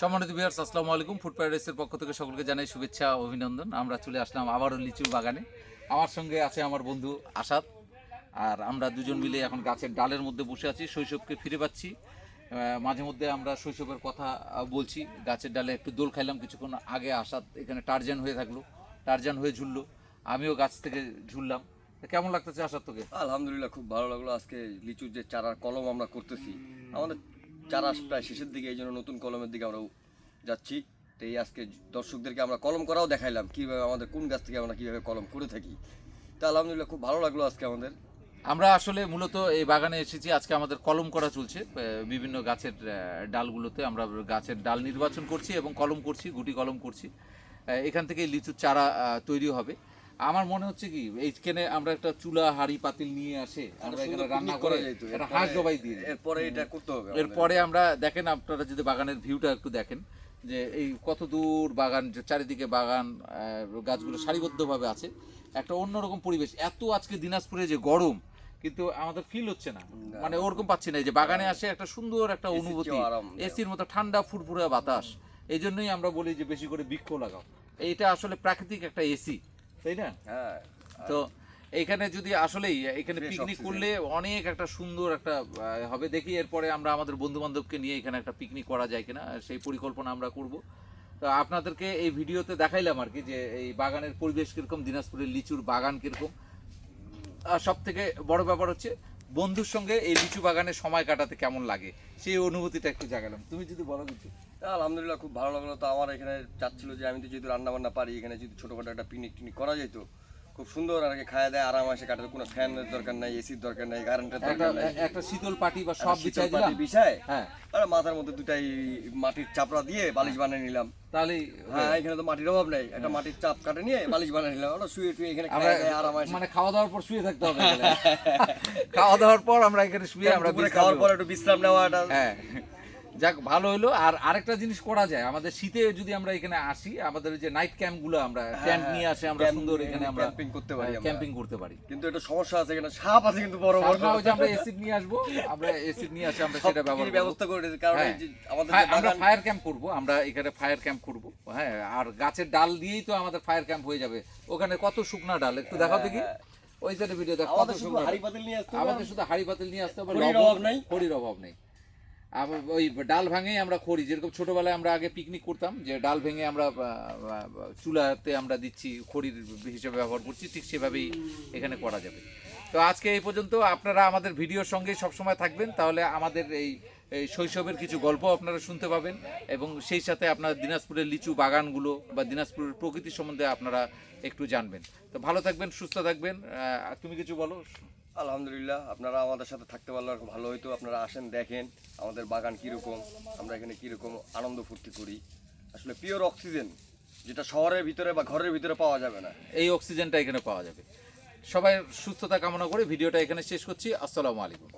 সম্মানিত বিহার আসসালামু আলাইকুম। ফুড প্যারাডাইসের পক্ষ থেকে সকলকে জানাই শুভেচ্ছা অভিনন্দন। আমরা চলে আসলাম আবারও লিচু বাগানে। আমার সঙ্গে আছে আমার বন্ধু আসাদ। আর আমরা দুজন মিলে এখন গাছের ডালের মধ্যে বসে আছি, শৈশবকে ফিরে পাচ্ছি। মাঝে মধ্যে আমরা শৈশবের কথা বলছি। গাছের ডালে একটু দোল খাইলাম কিছুক্ষণ আগে আসাদ, এখানে টারজান হয়ে থাকল, টারজান হয়ে ঝুললো। আমিও গাছ থেকে ঝুললাম। কেমন লাগতেছে আসাদ তোকে? আলহামদুলিল্লাহ, খুব ভালো লাগল। আজকে লিচুর যে চারার কলম আমরা করতেছি, আমাদের চারা প্রায় শেষের দিকে, এই জন্য নতুন কলমের দিকে আমরা যাচ্ছি। তো এই আজকে দর্শকদেরকে আমরা কলম করাও দেখাইলাম, কীভাবে আমাদের, কোন গাছ থেকে আমরা কীভাবে কলম করে থাকি। তা আলহামদুলিল্লাহ খুব ভালো লাগল আজকে আমাদের। আমরা আসলে মূলত এই বাগানে এসেছি, আজকে আমাদের কলম করা চলছে। বিভিন্ন গাছের ডালগুলোতে আমরা গাছের ডাল নির্বাচন করছি এবং কলম করছি, গুটি কলম করছি। এখান থেকে লিচুর চারা তৈরি হবে। আমার মনে হচ্ছে কি এইখানে আমরা একটা চুলা হাড়ি পাতিল নিয়ে আসে আমরা এখানে রান্না করে এরপরে- হাঁস জবাই দিয়ে এরপরে এটা করতে হবে এরপরে আমরা দেখেন আপনারা যদি বাগানের ভিউটা একটু দেখেন যে এই কত দূর বাগান চারিদিকে বাগান গাছগুলো সারিবদ্ধভাবে আছে একটা অন্যরকম পরিবেশ। এত আজকে দিনাজপুরে যে গরম কিন্তু আমাদের ফিল হচ্ছে না। মানে ওরকম পাচ্ছি না যে বাগানে আসে একটা সুন্দর একটা অনুভূতি এসির মতো ঠান্ডা ফুরফুরে বাতাস। এই জন্যই আমরা বলি যে বেশি করে বৃক্ষ লাগাও। এইটা আসলে প্রাকৃতিক একটা এসি। তাই না? হ্যাঁ তো এখানে যদি আসলেই এখানে পিকনিক করলে অনেক একটা সুন্দর একটা হবে। দেখি এরপরে আমরা আমাদের বন্ধু বান্ধবকে নিয়ে এখানে একটা পিকনিক করা যায় কিনা সেই পরিকল্পনা আমরা করব। তো আপনাদেরকে এই ভিডিওতে দেখাইলাম আর কি যে এই বাগানের পরিবেশ কীরকম দিনাজপুরের লিচুর বাগান কীরকম। আর সব থেকে বড় ব্যাপার হচ্ছে বন্ধুর সঙ্গে এই লিচু বাগানে সময় কাটাতে কেমন লাগে? সেই অনুভূতিটা একটু জাগালাম। তুমি যদি বলো কিছু। আলহামদুলিল্লাহ খুব ভালো লাগল। তো আমার এখানে চাচ্ছিল যে আমি তো যেহেতু রান্না বান্না পারি, এখানে যদি ছোটোখাটো একটা পিকনিক টিকনিক করা যেত খুব সুন্দর আর কি খাওয়া দেয় আরাম আসে কাটার কোনো ফ্যানের দরকার নাই এসির দরকার নাই কারেন্টের দরকার নাই। একটা শীতল পাটি বা সব বিছাই দিলাম। বিছায় হ্যাঁ। আর মাথার মধ্যে দুটাই মাটির চাপড়া দিয়ে বালিশ বানিয়ে নিলাম। তাহলেই হ্যাঁ এখানে তো মাটির অভাব নেই একটা মাটির চাপ কাটে নিয়ে বালিশ বানিয়ে নিলাম। ওটা শুয়ে টুয়ে এখানে আরাম আসে। মানে খাওয়া দাওয়ার পর শুয়ে থাকতে হবে খাওয়া দাওয়ার পর আমরা এখানে শুয়ে আমরা খাওয়ার পর একটু বিশ্রাম নেওয়া এটা হ্যাঁ। যাক ভালো হলো। আর আরেকটা জিনিস করা যায়। আমাদের শীতে যদি আমরা এখানে আসি আমাদের যে নাইট ক্যাম্পগুলো আমরা টেন্ট নিয়ে আসে আমরা সুন্দর এখানে আমরা camping করতে পারি ক্যাম্পিং করতে পারি। কিন্তু একটা সমস্যা আছে এখানে সাপ আছে কিন্তু বড় বড়। ওই যে আমরা এসিড নিয়ে আসব আমরা এসিড নিয়ে আসে আমরা সেটা ব্যবহার ব্যবস্থা করে দিয়েছে কারণ হ্যাঁ। আমাদের যে ফায়ার- আমরা ফায়ার ক্যাম্প করব আমরা এখানে ফায়ার ক্যাম্প করব হ্যাঁ। আর গাছের ডাল দিয়েই তো আমাদের ফায়ার ক্যাম্প হয়ে যাবে। ওখানে কত শুকনা ডাল একটু দেখাও দেখি। ওই সাইডে ভিডিও দেখ কত হ্যাঁ, আমাদের শুধু শুকনা হাড়ি পাতিল নিয়ে আসতে হবে। আমাদের শুধু হাড়ি পাতিল নিয়ে আসতে হবে অভাব নাই? খড়ির অভাব নেই। ওই ডাল ভাঙেই আমরা খড়ি, যেরকম ছোটবেলায় আমরা আগে পিকনিক করতাম, যে ডাল ভেঙে আমরা চুলাতে আমরা দিচ্ছি খড়ির হিসেবে ব্যবহার করছি, ঠিক সেভাবেই এখানে করা যাবে। তো আজকে এই পর্যন্ত, আপনারা আমাদের ভিডিওর সঙ্গে সবসময় থাকবেন, তাহলে আমাদের এই শৈশবের কিছু গল্প আপনারা শুনতে পাবেন, এবং সেই সাথে আপনার দিনাজপুরের লিচু বাগানগুলো বা দিনাজপুরের প্রকৃতি সম্বন্ধে আপনারা একটু জানবেন। তো ভালো থাকবেন, সুস্থ থাকবেন তুমি কিছু বলো? আলহামদুলিল্লাহ, আপনারা আমাদের সাথে থাকতে পারলে আর ভালো হইতো। আপনারা আসেন, দেখেন আমাদের বাগান কীরকম, আমরা এখানে কীরকম আনন্দ ফুর্তি করি। আসলে পিওর অক্সিজেন যেটা শহরের ভিতরে বা ঘরের ভিতরে পাওয়া যাবে না। এই অক্সিজেনটা এখানে পাওয়া যাবে। সবাই সুস্থতা কামনা করে ভিডিওটা এখানে শেষ করছি। আসসালামু আলাইকুম।